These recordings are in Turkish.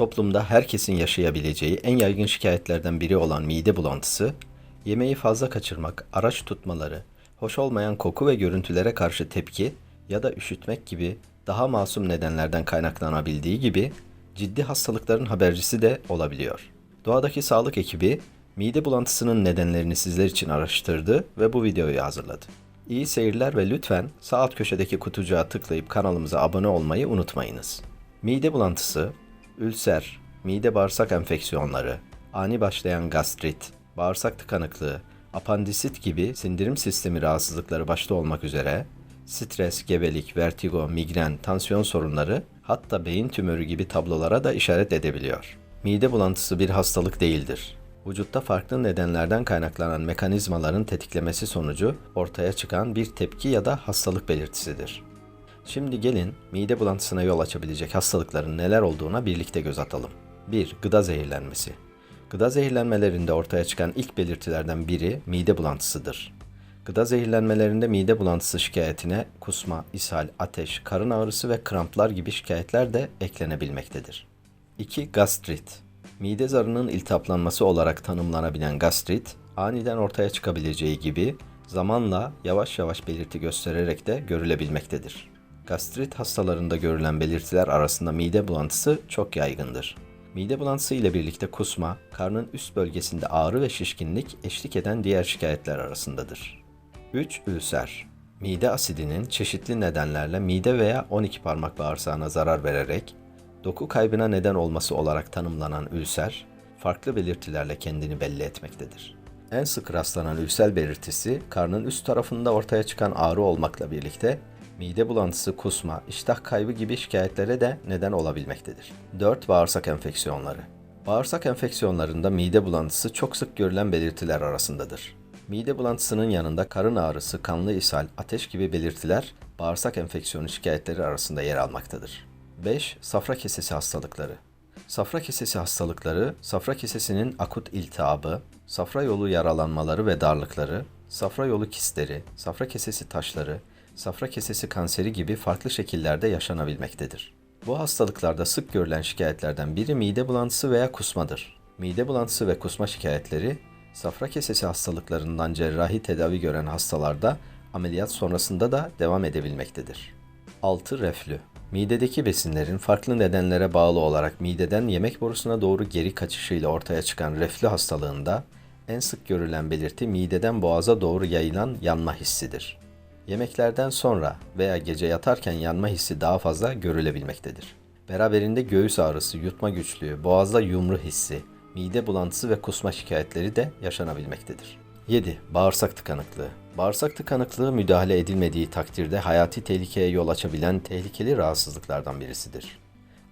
Toplumda herkesin yaşayabileceği en yaygın şikayetlerden biri olan mide bulantısı, yemeği fazla kaçırmak, araç tutmaları, hoş olmayan koku ve görüntülere karşı tepki ya da üşütmek gibi daha masum nedenlerden kaynaklanabildiği gibi ciddi hastalıkların habercisi de olabiliyor. Doğadaki sağlık ekibi mide bulantısının nedenlerini sizler için araştırdı ve bu videoyu hazırladı. İyi seyirler ve lütfen sağ alt köşedeki kutucuğa tıklayıp kanalımıza abone olmayı unutmayınız. Mide bulantısı, ülser, mide bağırsak enfeksiyonları, ani başlayan gastrit, bağırsak tıkanıklığı, apandisit gibi sindirim sistemi rahatsızlıkları başta olmak üzere stres, gebelik, vertigo, migren, tansiyon sorunları hatta beyin tümörü gibi tablolara da işaret edebiliyor. Mide bulantısı bir hastalık değildir. Vücutta farklı nedenlerden kaynaklanan mekanizmaların tetiklemesi sonucu ortaya çıkan bir tepki ya da hastalık belirtisidir. Şimdi gelin mide bulantısına yol açabilecek hastalıkların neler olduğuna birlikte göz atalım. 1. Gıda zehirlenmesi. Gıda zehirlenmelerinde ortaya çıkan ilk belirtilerden biri mide bulantısıdır. Gıda zehirlenmelerinde mide bulantısı şikayetine kusma, ishal, ateş, karın ağrısı ve kramplar gibi şikayetler de eklenebilmektedir. 2. Gastrit. Mide zarının iltihaplanması olarak tanımlanabilen gastrit, aniden ortaya çıkabileceği gibi zamanla yavaş yavaş belirti göstererek de görülebilmektedir. Gastrit hastalarında görülen belirtiler arasında mide bulantısı çok yaygındır. Mide bulantısı ile birlikte kusma, karnın üst bölgesinde ağrı ve şişkinlik eşlik eden diğer şikayetler arasındadır. 3. Ülser Mide asidinin çeşitli nedenlerle mide veya 12 parmak bağırsağına zarar vererek doku kaybına neden olması olarak tanımlanan ülser, farklı belirtilerle kendini belli etmektedir. En sık rastlanan ülsel belirtisi karnın üst tarafında ortaya çıkan ağrı olmakla birlikte mide bulantısı, kusma, iştah kaybı gibi şikayetlere de neden olabilmektedir. 4. Bağırsak enfeksiyonları. Bağırsak enfeksiyonlarında mide bulantısı çok sık görülen belirtiler arasındadır. Mide bulantısının yanında karın ağrısı, kanlı ishal, ateş gibi belirtiler bağırsak enfeksiyonu şikayetleri arasında yer almaktadır. 5. Safra kesesi hastalıkları. Safra kesesi hastalıkları, safra kesesinin akut iltihabı, safra yolu yaralanmaları ve darlıkları, safra yolu kistleri, safra kesesi taşları, safra kesesi kanseri gibi farklı şekillerde yaşanabilmektedir. Bu hastalıklarda sık görülen şikayetlerden biri mide bulantısı veya kusmadır. Mide bulantısı ve kusma şikayetleri, safra kesesi hastalıklarından cerrahi tedavi gören hastalarda ameliyat sonrasında da devam edebilmektedir. 6. Reflü Midedeki besinlerin farklı nedenlere bağlı olarak mideden yemek borusuna doğru geri kaçışıyla ortaya çıkan reflü hastalığında en sık görülen belirti mideden boğaza doğru yayılan yanma hissidir. Yemeklerden sonra veya gece yatarken yanma hissi daha fazla görülebilmektedir. Beraberinde göğüs ağrısı, yutma güçlüğü, boğazda yumru hissi, mide bulantısı ve kusma şikayetleri de yaşanabilmektedir. 7. Bağırsak tıkanıklığı. Bağırsak tıkanıklığı müdahale edilmediği takdirde hayati tehlikeye yol açabilen tehlikeli rahatsızlıklardan birisidir.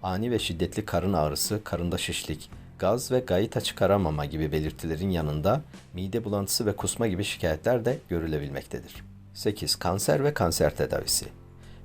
Ani ve şiddetli karın ağrısı, karında şişlik, gaz ve gayita çıkaramama gibi belirtilerin yanında mide bulantısı ve kusma gibi şikayetler de görülebilmektedir. 8. Kanser ve kanser tedavisi.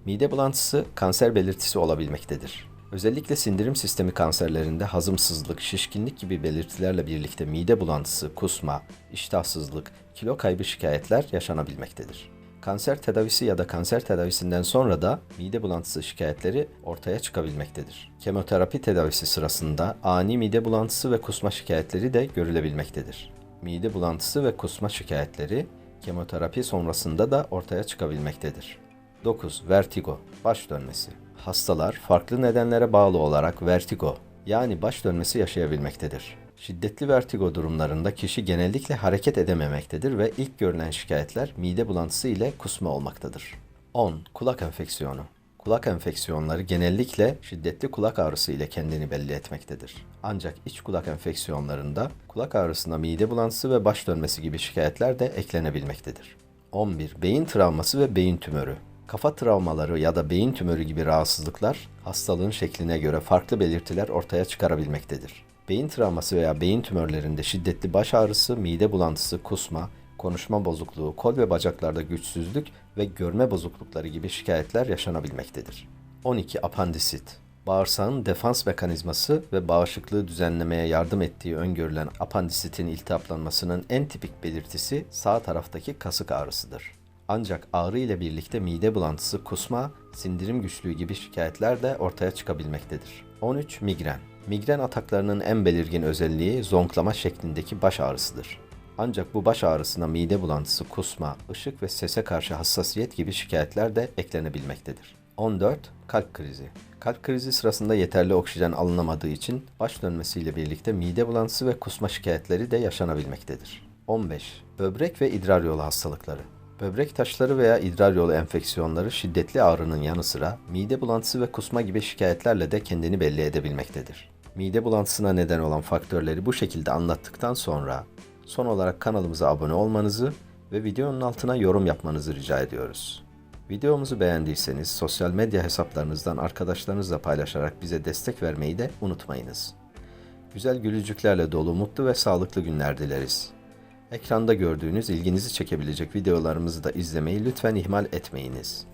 Mide bulantısı kanser belirtisi olabilmektedir. Özellikle sindirim sistemi kanserlerinde hazımsızlık, şişkinlik gibi belirtilerle birlikte mide bulantısı, kusma, iştahsızlık, kilo kaybı şikayetler yaşanabilmektedir. Kanser tedavisi ya da kanser tedavisinden sonra da mide bulantısı şikayetleri ortaya çıkabilmektedir. Kemoterapi tedavisi sırasında ani mide bulantısı ve kusma şikayetleri de görülebilmektedir. Mide bulantısı ve kusma şikayetleri kemoterapi sonrasında da ortaya çıkabilmektedir. 9. Vertigo, baş dönmesi. Hastalar farklı nedenlere bağlı olarak vertigo yani baş dönmesi yaşayabilmektedir. Şiddetli vertigo durumlarında kişi genellikle hareket edememektedir ve ilk görülen şikayetler mide bulantısı ile kusma olmaktadır. 10. Kulak enfeksiyonu. Kulak enfeksiyonları genellikle şiddetli kulak ağrısı ile kendini belli etmektedir. Ancak iç kulak enfeksiyonlarında kulak ağrısına mide bulantısı ve baş dönmesi gibi şikayetler de eklenebilmektedir. 11. Beyin travması ve beyin tümörü. Kafa travmaları ya da beyin tümörü gibi rahatsızlıklar hastalığın şekline göre farklı belirtiler ortaya çıkarabilmektedir. Beyin travması veya beyin tümörlerinde şiddetli baş ağrısı, mide bulantısı, kusma, konuşma bozukluğu, kol ve bacaklarda güçsüzlük ve görme bozuklukları gibi şikayetler yaşanabilmektedir. 12. Apandisit Bağırsağın defans mekanizması ve bağışıklığı düzenlemeye yardım ettiği öngörülen apandisitin iltihaplanmasının en tipik belirtisi sağ taraftaki kasık ağrısıdır. Ancak ağrı ile birlikte mide bulantısı, kusma, sindirim güçlüğü gibi şikayetler de ortaya çıkabilmektedir. 13. Migren. Migren ataklarının en belirgin özelliği zonklama şeklindeki baş ağrısıdır. Ancak bu baş ağrısına mide bulantısı, kusma, ışık ve sese karşı hassasiyet gibi şikayetler de eklenebilmektedir. 14. Kalp krizi. Kalp krizi sırasında yeterli oksijen alınamadığı için baş dönmesiyle birlikte mide bulantısı ve kusma şikayetleri de yaşanabilmektedir. 15. Böbrek ve idrar yolu hastalıkları. Böbrek taşları veya idrar yolu enfeksiyonları şiddetli ağrının yanı sıra mide bulantısı ve kusma gibi şikayetlerle de kendini belli edebilmektedir. Mide bulantısına neden olan faktörleri bu şekilde anlattıktan sonra son olarak kanalımıza abone olmanızı ve videonun altına yorum yapmanızı rica ediyoruz. Videomuzu beğendiyseniz sosyal medya hesaplarınızdan arkadaşlarınızla paylaşarak bize destek vermeyi de unutmayınız. Güzel gülücüklerle dolu mutlu ve sağlıklı günler dileriz. Ekranda gördüğünüz ilginizi çekebilecek videolarımızı da izlemeyi lütfen ihmal etmeyiniz.